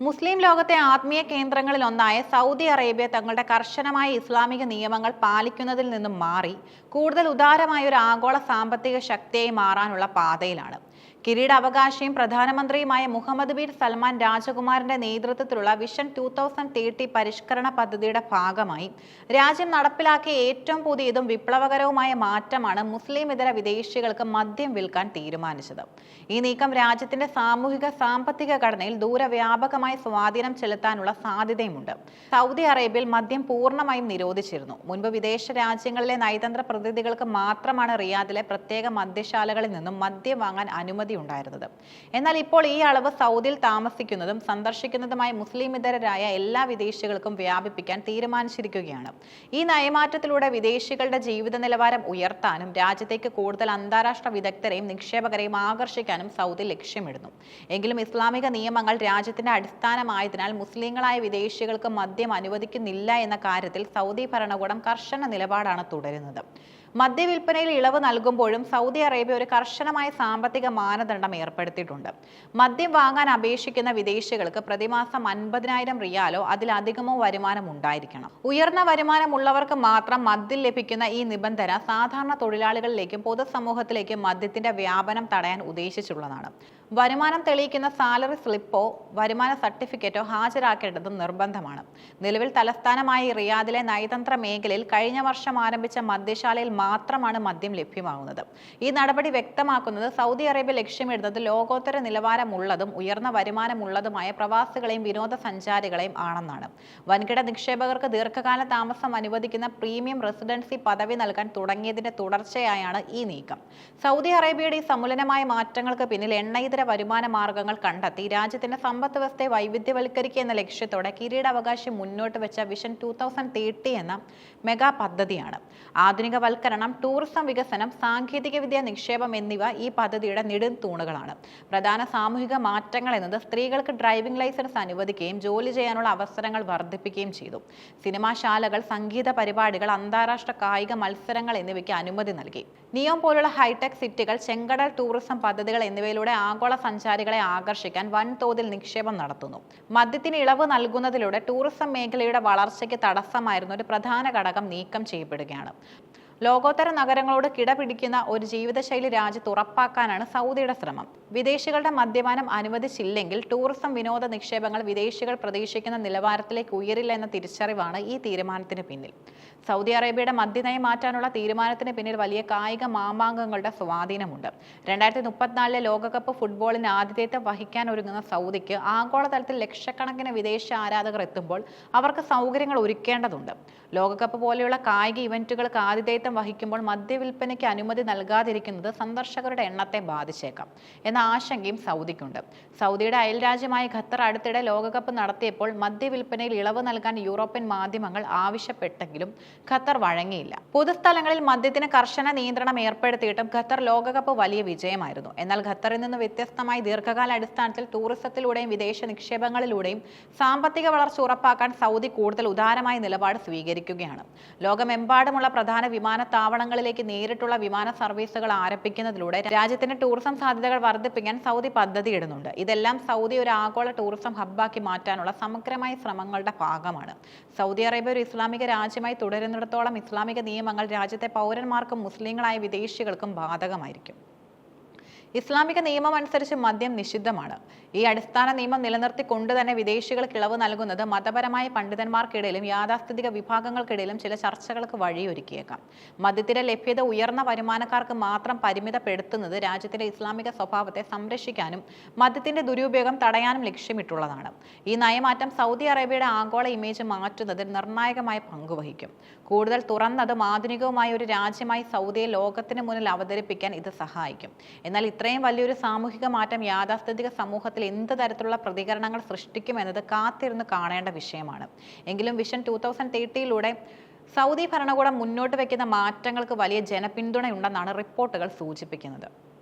മുസ്ലിം ലോകത്തെ ആത്മീയ കേന്ദ്രങ്ങളിൽ ഒന്നായ സൗദി അറേബ്യ തങ്ങളുടെ കർശനമായ ഇസ്ലാമിക നിയമങ്ങൾ പാലിക്കുന്നതിൽ നിന്നും മാറി കൂടുതൽ ഉദാരമായ ഒരു ആഗോള സാമ്പത്തിക ശക്തിയായി മാറാനുള്ള പാതയിലാണ്. കിരീടാവകാശിയും പ്രധാനമന്ത്രിയുമായ മുഹമ്മദ് ബിൻ സൽമാൻ രാജകുമാറിന്റെ നേതൃത്വത്തിലുള്ള വിഷൻ ടൂ തൗസൻഡ് തേർട്ടി പരിഷ്കരണ പദ്ധതിയുടെ ഭാഗമായി. രാജ്യം നടപ്പിലാക്കിയ ഏറ്റവും പുതിയതും വിപ്ലവകരവുമായ മാറ്റമാണ് മുസ്ലിം ഇതര വിദേശികൾക്ക് മദ്യം വിൽക്കാൻ തീരുമാനിച്ചത്. ഈ നീക്കം രാജ്യത്തിന്റെ സാമൂഹിക സാമ്പത്തിക ഘടനയിൽ ദൂരവ്യാപകമായ സ്വാധീനം ചെലുത്താനുള്ള സാധ്യതയുമുണ്ട്. സൗദി അറേബ്യയിൽ മദ്യം പൂർണമായും നിരോധിച്ചിരുന്നു. മുൻപ് വിദേശ രാജ്യങ്ങളിലെ നയതന്ത്ര പ്രതിനിധികൾക്ക് മാത്രമാണ് റിയാദിലെ പ്രത്യേക മദ്യശാലകളിൽ നിന്നും മദ്യം വാങ്ങാൻ അനുമതി ഉണ്ടായിരുന്നത്. എന്നാൽ ഇപ്പോൾ ഈ അളവ് സൗദിയിൽ താമസിക്കുന്നതും സന്ദർശിക്കുന്നതുമായ മുസ്ലിം ഇതരരായ എല്ലാ വിദേശികൾക്കും വ്യാപിപ്പിക്കാൻ തീരുമാനിച്ചിരിക്കുകയാണ്. ഈ നയമാറ്റത്തിലൂടെ വിദേശികളുടെ ജീവിത നിലവാരം ഉയർത്താനും രാജ്യത്തേക്ക് കൂടുതൽ അന്താരാഷ്ട്ര വിദഗ്ധരെയും നിക്ഷേപകരെയും ആകർഷിക്കാനും സൗദി ലക്ഷ്യമിടുന്നു. എങ്കിലും ഇസ്ലാമിക നിയമങ്ങൾ രാജ്യത്തിന്റെ അടിസ്ഥാനമായതിനാൽ മുസ്ലിങ്ങളായ വിദേശികൾക്ക് മദ്യം അനുവദിക്കുന്നില്ല എന്ന കാര്യത്തിൽ സൗദി ഭരണകൂടം കർശന നിലപാടാണ് തുടരുന്നത്. മദ്യവിൽപ്പനയിൽ ഇളവ് നൽകുമ്പോഴും സൗദി അറേബ്യ ഒരു കർശനമായ സാമ്പത്തിക മാനദണ്ഡം ഏർപ്പെടുത്തിയിട്ടുണ്ട്. മദ്യം വാങ്ങാൻ അപേക്ഷിക്കുന്ന വിദേശികൾക്ക് പ്രതിമാസം അൻപതിനായിരം റിയാലോ അതിലധികമോ വരുമാനം ഉണ്ടായിരിക്കണം. ഉയർന്ന വരുമാനമുള്ളവർക്ക് മാത്രം മദ്യം ലഭിക്കുന്ന ഈ നിബന്ധന സാധാരണ തൊഴിലാളികളിലേക്കും പൊതുസമൂഹത്തിലേക്കും മദ്യത്തിന്റെ വ്യാപനം തടയാൻ ഉദ്ദേശിച്ചുള്ളതാണ്. വരുമാനം തെളിയിക്കുന്ന സാലറി സ്ലിപ്പോ വരുമാന സർട്ടിഫിക്കറ്റോ ഹാജരാക്കേണ്ടത് നിർബന്ധമാണ്. നിലവിൽ തലസ്ഥാനമായ റിയാദിലെ നയതന്ത്ര മേഖലയിൽ കഴിഞ്ഞ വർഷം ആരംഭിച്ച മദ്യശാലയിൽ മാത്രമാണ് മദ്യം ലഭ്യമാകുന്നത്. ഈ നടപടി വ്യക്തമാക്കുന്നത് സൗദി അറേബ്യ ലക്ഷ്യമിടുന്നത് ലോകോത്തര നിലവാരമുള്ളതും ഉയർന്ന വരുമാനമുള്ളതുമായ പ്രവാസികളെയും വിനോദസഞ്ചാരികളെയും ആണെന്നാണ്. വൻകിട നിക്ഷേപകർക്ക് ദീർഘകാല താമസം അനുവദിക്കുന്ന പ്രീമിയം റെസിഡൻസി പദവി നൽകാൻ തുടങ്ങിയതിന്റെ തുടർച്ചയായാണ് ഈ നീക്കം. സൗദി അറേബ്യയുടെ ഈ സമുലനമായ മാറ്റങ്ങൾക്ക് പിന്നിൽ എണ്ണയിതര വരുമാന മാർഗങ്ങൾ കണ്ടെത്തി. രാജ്യത്തിന്റെ സമ്പദ് വ്യവസ്ഥയെ വൈവിധ്യവൽക്കരിക്കുക എന്ന ലക്ഷ്യത്തോടെ കിരീടാവകാശം മുന്നോട്ട് വെച്ച വിഷൻ ടൂ തൗസൻഡ് തേർട്ടി എന്ന മെഗാ പദ്ധതിയാണ്. ആധുനികവൽക്കരണം ടൂറിസം വികസനം സാങ്കേതികവിദ്യ നിക്ഷേപം എന്നിവ ഈ പദ്ധതിയുടെ നെടും തൂണുകളാണ്. പ്രധാന സാമൂഹിക മാറ്റങ്ങൾ എന്നത് സ്ത്രീകൾക്ക് ഡ്രൈവിംഗ് ലൈസൻസ് അനുവദിക്കുകയും ജോലി ചെയ്യാനുള്ള അവസരങ്ങൾ വർദ്ധിപ്പിക്കുകയും ചെയ്തു. സിനിമാശാലകൾ സംഗീത പരിപാടികൾ അന്താരാഷ്ട്ര കായിക മത്സരങ്ങൾ എന്നിവയ്ക്ക് അനുമതി നൽകി. നിയോം പോലുള്ള ഹൈടെക് സിറ്റികൾ ചെങ്കടൽ ടൂറിസം പദ്ധതികൾ എന്നിവയിലൂടെ ആഗോള സഞ്ചാരികളെ ആകർഷിക്കാൻ വൻതോതിൽ നിക്ഷേപം നടത്തുന്നു. മദ്യത്തിന് ഇളവ് നൽകുന്നതിലൂടെ ടൂറിസം മേഖലയുടെ വളർച്ചയ്ക്ക് തടസ്സമായിരുന്ന ഒരു പ്രധാന ഘടകം നീക്കം ചെയ്യപ്പെടുകയാണ്. ലോകോത്തര നഗരങ്ങളോട് കിടപിടിക്കുന്ന ഒരു ജീവിതശൈലി രാജ്യത്ത് ഉറപ്പാക്കാനാണ് സൗദിയുടെ ശ്രമം. വിദേശികളുടെ മദ്യപാനം അനുവദിച്ചില്ലെങ്കിൽ ടൂറിസം വിനോദ നിക്ഷേപങ്ങൾ വിദേശികൾ പ്രതീക്ഷിക്കുന്ന നിലവാരത്തിലേക്ക് ഉയരില്ല എന്ന തിരിച്ചറിവാണ് ഈ തീരുമാനത്തിന് പിന്നിൽ. സൗദി അറേബ്യയുടെ മദ്യനയം മാറ്റാനുള്ള തീരുമാനത്തിന് പിന്നിൽ വലിയ കായിക മാമാങ്കങ്ങളുടെ സ്വാധീനമുണ്ട്. രണ്ടായിരത്തി മുപ്പത്തിനാലിലെ ലോകകപ്പ് ഫുട്ബോളിന് ആതിഥേയത്വം വഹിക്കാൻ ഒരുങ്ങുന്ന സൗദിക്ക് ആഗോളതലത്തിൽ ലക്ഷക്കണക്കിന് വിദേശ ആരാധകർ എത്തുമ്പോൾ അവർക്ക് സൗകര്യങ്ങൾ ഒരുക്കേണ്ടതുണ്ട്. ലോകകപ്പ് പോലെയുള്ള കായിക ഇവന്റുകൾക്ക് ആതിഥേയത്വം വഹിക്കുമ്പോൾ മദ്യവിൽപ്പനയ്ക്ക് അനുമതി നൽകാതിരിക്കുന്നത് സന്ദർശകരുടെ എണ്ണത്തെ ബാധിച്ചേക്കാം എന്ന ആശങ്കയും സൗദിക്കുണ്ട്. സൗദിയുടെ അയൽരാജ്യമായ ഖത്തർ അടുത്തിടെ ലോകകപ്പ് നടത്തിയപ്പോൾ മദ്യവിൽപ്പനയിൽ ഇളവ് നൽകാൻ യൂറോപ്യൻ മാധ്യമങ്ങൾ ആവശ്യപ്പെട്ടെങ്കിലും ഖത്തർ വഴങ്ങിയില്ല. പൊതുസ്ഥലങ്ങളിൽ മദ്യത്തിന് കർശന നിയന്ത്രണം ഏർപ്പെടുത്തിയിട്ടും ഖത്തർ ലോകകപ്പ് വലിയ വിജയമായിരുന്നു. എന്നാൽ ഖത്തറിൽ നിന്ന് വ്യത്യസ്തമായി ദീർഘകാല അടിസ്ഥാനത്തിൽ ടൂറിസത്തിലൂടെയും വിദേശ നിക്ഷേപങ്ങളിലൂടെയും സാമ്പത്തിക വളർച്ച ഉറപ്പാക്കാൻ സൗദി കൂടുതൽ ഉദാരമായ നിലപാട് സ്വീകരിക്കുകയാണ്. ലോകമെമ്പാടുമുള്ള പ്രധാന വിമാനത്താവളങ്ങളിലേക്ക് നേരിട്ടുള്ള വിമാന സർവീസുകൾ ആരംഭിക്കുന്നതിലൂടെ രാജ്യത്തിന്റെ ടൂറിസം സാധ്യതകൾ വർദ്ധിപ്പിക്കാൻ സൗദി പദ്ധതിയിടുന്നുണ്ട്. ഇതെല്ലാം സൗദി ഒരു ആഗോള ടൂറിസം ഹബ്ബാക്കി മാറ്റാനുള്ള സമഗ്രമായ ശ്രമങ്ങളുടെ ഭാഗമാണ്. സൗദി അറേബ്യ ഒരു ഇസ്ലാമിക രാജ്യമായി തുടരുന്നിടത്തോളം ഇസ്ലാമിക നിയമങ്ങൾ രാജ്യത്തെ പൗരന്മാർക്കും മുസ്ലിങ്ങളായ വിദേശികൾക്കും ബാധകമായിരിക്കും. ഇസ്ലാമിക നിയമം അനുസരിച്ച് മദ്യം നിഷിദ്ധമാണ്. ഈ അടിസ്ഥാന നിയമം നിലനിർത്തിക്കൊണ്ട് തന്നെ വിദേശികൾക്ക് ഇളവ് നൽകുന്നത് മതപരമായ പണ്ഡിതന്മാർക്കിടയിലും യാഥാസ്ഥിതിക വിഭാഗങ്ങൾക്കിടയിലും ചില ചർച്ചകൾക്ക് വഴിയൊരുക്കിയേക്കാം. മദ്യത്തിന്റെ ലഭ്യത ഉയർന്ന വരുമാനക്കാർക്ക് മാത്രം പരിമിതപ്പെടുത്തുന്നത് രാജ്യത്തിന്റെ ഇസ്ലാമിക സ്വഭാവത്തെ സംരക്ഷിക്കാനും മദ്യത്തിന്റെ ദുരുപയോഗം തടയാനും ലക്ഷ്യമിട്ടുള്ളതാണ്. ഈ നയമാറ്റം സൗദി അറേബ്യയുടെ ആഗോള ഇമേജ് മാറ്റുന്നതിൽ നിർണായകമായ പങ്കുവഹിക്കും കൂടുതൽ തുറന്നതും ആധുനികവുമായ ഒരു രാജ്യമായി സൗദിയെ ലോകത്തിന് മുന്നിൽ അവതരിപ്പിക്കാൻ ഇത് സഹായിക്കും. എന്നാൽ ഇത്രയും വലിയൊരു സാമൂഹിക മാറ്റം യാഥാസ്ഥിതിക സമൂഹത്തിൽ എന്ത് തരത്തിലുള്ള പ്രതികരണങ്ങൾ സൃഷ്ടിക്കുമെന്നത് കാത്തിരുന്ന് കാണേണ്ട വിഷയമാണ്. എങ്കിലും വിഷൻ ടൂ തൗസൻഡ് തേർട്ടിയിലൂടെ സൗദി ഭരണകൂടം മുന്നോട്ട് വയ്ക്കുന്ന മാറ്റങ്ങൾക്ക് വലിയ ജനപിന്തുണയുണ്ടെന്നാണ് റിപ്പോർട്ടുകൾ സൂചിപ്പിക്കുന്നത്.